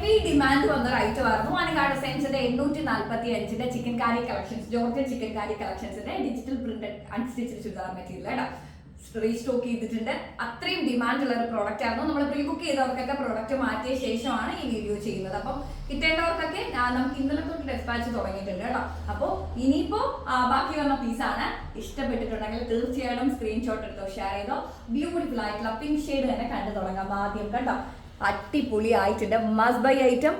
Heavy demand വന്ന ഒരു item ആയിരുന്നു അനകാട് സെൻസിന്റെ എണ്ണൂറ്റി നാൽപ്പത്തി അഞ്ചിന്റെ chikankari collections georgette chikankari കളക്ഷൻസിന്റെ digital printed unstitched churidar material കേട്ടോ റീസ്റ്റോക്ക് ചെയ്തിട്ടുണ്ട്. അത്രയും ഡിമാൻഡ് ഉള്ള ഒരു പ്രോഡക്റ്റ് ആയിരുന്നു. നമ്മൾ പ്രീ ബുക്ക് ചെയ്തവർക്കൊക്കെ പ്രോഡക്റ്റ് മാറ്റിയ ശേഷമാണ് ഈ വീഡിയോ ചെയ്യുന്നത്. അപ്പം കിട്ടേണ്ടവർക്കൊക്കെ നമുക്ക് ഇന്നലെ തൊട്ട് ഡെസ്പാച്ച് തുടങ്ങിയിട്ടുണ്ട് കേട്ടോ. അപ്പോൾ ഇനിയിപ്പോ ആ, ബാക്കി വന്ന പീസാണ് ഇഷ്ടപ്പെട്ടിട്ടുണ്ടെങ്കിൽ തീർച്ചയായിട്ടും സ്ക്രീൻഷോട്ട് എടുത്തോ ഷെയർ ചെയ്തോ. ബ്യൂട്ടിഫുൾ ആയിട്ടുള്ള പിങ്ക് ഷെയ്ഡ് തന്നെ കണ്ടു തുടങ്ങാം ആദ്യം കേട്ടോ. അടിപൊളി ആയിട്ടുണ്ട് മസ് ബൈ ഐറ്റം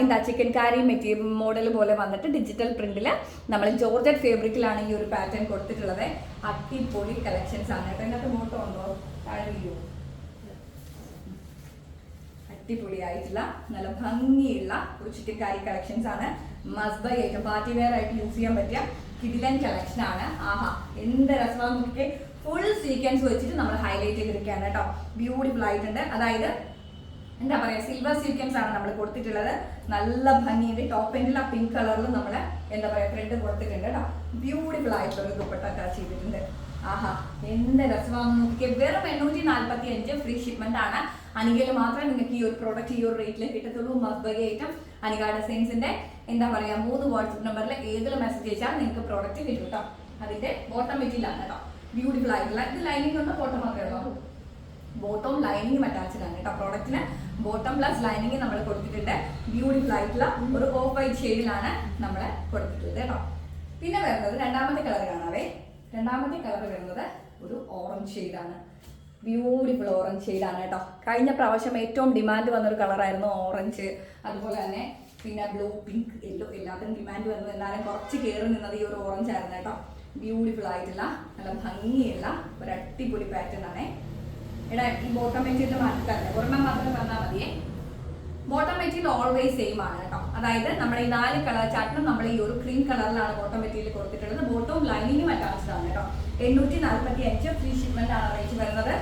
എന്താ ചിക്കൻ കാരി മെറ്റീരിയൽ മോഡൽ പോലെ വന്നിട്ട് ഡിജിറ്റൽ പ്രിന്റിൽ നമ്മൾ ജോർജറ്റ് ഫേബ്രിക്കിലാണ് ഈ ഒരു പാറ്റേൺ കൊടുത്തിട്ടുള്ളത്. അടിപൊളി കളക്ഷൻസ് ആണ്. കേട്ടോ ഇതിനകത്ത് മോട്ടോ ഉണ്ടോ താഴെയോ അടിപൊളിയായിട്ടുള്ള നല്ല ഭംഗിയുള്ള ഒരു ചിക്കൻ കാരി കളക്ഷൻസ് ആണ്. Must buy item party wear ആയിട്ട് യൂസ് ചെയ്യാൻ പറ്റിയ കിഡിലൻ കളക്ഷൻ ആണ്. ആഹാ എന്ത് രസമാണ് നോക്കിക്കേ. ഫുൾ സീക്വൻസ് വെച്ചിട്ട് നമ്മൾ ഹൈലൈറ്റ് ചെയ്തിരിക്കുകയാണ് കേട്ടോ. ബ്യൂട്ടിഫുൾ ആയിട്ടുണ്ട്. അതായത് എന്താ പറയാ സിൽവർ സീക്വൻസ് ആണ് നമ്മൾ കൊടുത്തിട്ടുള്ളത്. നല്ല ഭംഗിയുണ്ട്. ടോപ്പ് എൻഡിൽ ആ പിങ്ക് കളറിൽ നമ്മൾ എന്താ പറയാ ത്രെഡ് കൊടുത്തിട്ടുണ്ട് കേട്ടോ. ബ്യൂട്ടിഫുൾ ആയിട്ടുള്ള ഒരു ദുപ്പട്ട അറ്റാച്ച് ചെയ്തിട്ടുണ്ട്. ആഹാ എന്ത് രസമാണെന്ന് നോക്കിയാൽ വെറും എണ്ണൂറ്റി നാല്പത്തി അഞ്ച് ഫ്രീ ഷിപ്മെന്റ് ആണ്. അനികയിൽ മാത്രമേ നിങ്ങൾക്ക് ഈ ഒരു പ്രോഡക്റ്റ് ഈ ഒരു റേറ്റിൽ കിട്ടത്തുള്ളൂ. മസ്ബഗ ഐറ്റം അനിക ഡിസൈൻസിന്റെ എന്താ പറയാ മൂന്ന് വാട്സപ്പ് നമ്പറിൽ ഏതിൽ മെസ്സേജ് അയച്ചാൽ നിങ്ങൾക്ക് പ്രോഡക്റ്റ് കിട്ടും കേട്ടോ. അതിന്റെ ബോട്ടം മെറ്റീരിയലാണ് കേട്ടോ. ബ്യൂട്ടിഫുൾ ആയിട്ടുള്ള ഇത് ലൈനിങ് ഒന്ന് ബോട്ടം മാത്രമേ ഉള്ളൂ. ബോട്ടം ലൈനിങ്ങും അറ്റാച്ച്ഡ് ആണ് കേട്ടോ. പ്രോഡക്റ്റിന് ബോട്ടം പ്ലസ് ലൈനിങ് നമ്മൾ കൊടുത്തിട്ടുണ്ട്. ബ്യൂട്ടിഫുൾ ആയിട്ടുള്ള ഒരു ഓഫ് വൈറ്റ് ഷെയ്ഡിലാണ് നമ്മൾ കൊടുത്തിട്ടുള്ളത് കേട്ടോ. പിന്നെ വരുന്നത് രണ്ടാമത്തെ കളർ കാണാവേ. രണ്ടാമത്തെ കളർ വരുന്നത് ഒരു ഓറഞ്ച് ഷെയ്ഡാണ് ബ്യൂട്ടിഫുൾ ഓറഞ്ച് ഷെയ്ഡാണ് കേട്ടോ. കഴിഞ്ഞ പ്രാവശ്യം ഏറ്റവും ഡിമാൻഡ് വന്നൊരു കളറായിരുന്നു ഓറഞ്ച് അതുപോലെ തന്നെ പിന്നെ ബ്ലൂ പിങ്ക് യെല്ലോ എല്ലാത്തിനും ഡിമാൻഡ് വന്നു എന്നാലും കുറച്ച് കയറി നിന്നത് ഈ ഒരു ഓറഞ്ച് ആയിരുന്നു കേട്ടോ. ബ്യൂട്ടിഫുൾ ആയിട്ടുള്ള നല്ല ഭംഗിയുള്ള ഒരു അടിപൊളി പാറ്റേൺ ആണേ. എടാ ഈ ബോട്ടം മെറ്റീരിയൽ മാറ്റിത്തരല്ലേ ഒരെണ്ണം മാത്രം തന്നാൽ മതിയേ. ബോട്ടം മെറ്റീരിയൽ ഓൾവേസ് സെയിം ആണ് കേട്ടോ. അതായത് നമ്മുടെ ഈ നാല് കളർ ചാർട്ടിലും നമ്മൾ ഈ ഒരു ക്രീം കളറിലാണ് ബോട്ടം മെറ്റീരിയൽ കൊടുത്തിട്ടുള്ളത്. ബോട്ടവും ലൈനിങ്ങും അറ്റാച്ച്ഡ് ആണ് കേട്ടോ. എണ്ണൂറ്റി നാൽപ്പത്തി അഞ്ച് ഫ്രീ ഷിപ്മെന്റ് ആണ് റേറ്റ് വരുന്നത്.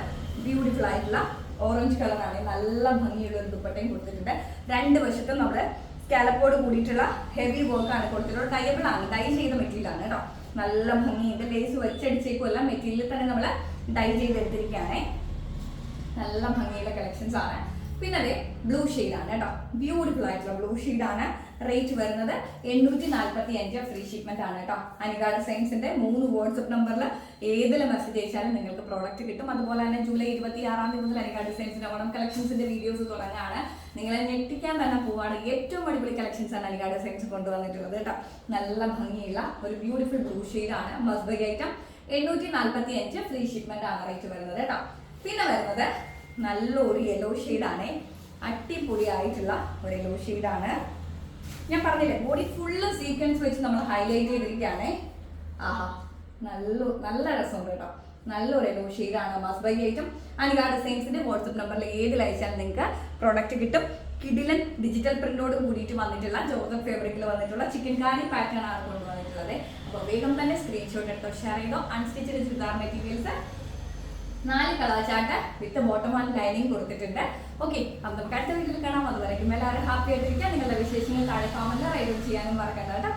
ബ്യൂട്ടിഫുൾ ആയിട്ടുള്ള ഓറഞ്ച് കളറാണ് നല്ല ഭംഗിയുള്ള ഒരു ദുപ്പട്ടയും കൊടുത്തിട്ടുണ്ട്. രണ്ട് വശത്തും നമ്മുടെ സ്കാലപ്പോട് കൂടിയിട്ടുള്ള ഹെവി വർക്ക് ആണ് കൊടുത്തിട്ടുള്ളത്. ടൈബിൾ ആണ്. ഡൈ ചെയ്ത മെറ്റീരിയൽ ആണ് കേട്ടോ. നല്ല ഭംഗിയുണ്ട്. ലേസ് എല്ലാം മെറ്റീരിയൽ തന്നെ നമ്മൾ ഡൈ ചെയ്തെടുത്തിരിക്കുകയാണേ. നല്ല ഭംഗിയുള്ള കളക്ഷൻസ് ആണ്. പിന്നെ അതെ ബ്ലൂ ആണ് കേട്ടോ. ബ്യൂട്ടിഫുൾ ആയിട്ടുള്ള ബ്ലൂ ആണ്. റേറ്റ് വരുന്നത് എണ്ണൂറ്റി നാൽപ്പത്തി അഞ്ച് ഫ്രീ ഷിപ്മെന്റ് ആണ് കേട്ടോ. അനുകാല സയൻസിന്റെ മൂന്ന് വാട്സപ്പ് നമ്പറിൽ ഏതിൽ മെസ്സേജ് അയച്ചാലും നിങ്ങൾക്ക് പ്രോഡക്റ്റ് കിട്ടും. അതുപോലെ തന്നെ ജൂലൈ ഇരുപത്തി ആറാം തീയതി മുതൽ അനുകാല സയൻസിന്റെ ഓണം കളക്ഷൻസിന്റെ വീഡിയോസ് തുടങ്ങാണ്. നിങ്ങളെ ഞെട്ടിക്കാൻ തന്നെ പോവാണ്. ഏറ്റവും അടിപൊളി കളക്ഷൻസ് ആണ് അനുകാല സയൻസ് കൊണ്ടുവന്നിട്ടുള്ളത് കേട്ടോ. നല്ല ഭംഗിയുള്ള ഒരു ബ്യൂട്ടിഫുൾ ബ്ലൂ ആണ്. മസ്ബൈ ഐറ്റം എണ്ണൂറ്റി നാൽപ്പത്തി അഞ്ച് ഫ്രീ ഷിപ്മെന്റ് ആണ് റേറ്റ് വരുന്നത് കേട്ടോ. പിന്നെ വരുന്നത് നല്ലൊരു യെല്ലോ ആണ്. അടിപൊളിയായിട്ടുള്ള ഒരു യെല്ലോ ഷെയ്ഡാണ് ഞാൻ പറഞ്ഞില്ലേ ബോഡി ഫുള്ള് സീക്വൻസ് വെച്ച് നമ്മൾ ഹൈലൈറ്റ് ചെയ്തിരിക്കുകയാണേ. ആഹാ നല്ല നല്ല രസമുണ്ട് കേട്ടോ. നല്ലൊരു യെല്ലോ ഷെയ്ഡാണ് മാസ് ബൈ ഐറ്റം അനുഗാ ഡിസൈൻസിന്റെ വാട്സപ്പ് നമ്പറിൽ ഏതിൽ അയച്ചാലും നിങ്ങൾക്ക് പ്രോഡക്റ്റ് കിട്ടും. കിഡിലൻ ഡിജിറ്റൽ പ്രിന്റോട് കൂടിയിട്ട് വന്നിട്ടുള്ള ജോർജൻ ഫേബ്രിക്കിൽ വന്നിട്ടുള്ള ചിക്കൻ കാരി പാറ്റേൺ ആണ് കൊണ്ടുവന്നിട്ടുള്ളത്. അപ്പോൾ വേഗം തന്നെ സ്ക്രീൻഷോട്ട് എടുത്തോ ഷെയർ ചെയ്തോ അൺസ്റ്റിച്ചഡ് ചുരിദാർ മെറ്റീരിയൽസ് നാല് colour chart with bottom and lining കൊടുത്തിട്ടുണ്ട്. ഓക്കെ അപ്പം നമുക്ക് അടുത്ത വീട്ടിൽ കാണാം. അതുവരയ്ക്കും എല്ലാവരും ഹാപ്പി ആയിട്ടിരിക്കുക നിങ്ങളുടെ വിശേഷങ്ങൾ താഴെ കോമന്റ് റൈഡ് ചെയ്യാനും മറക്കണ്ട കേട്ടോ.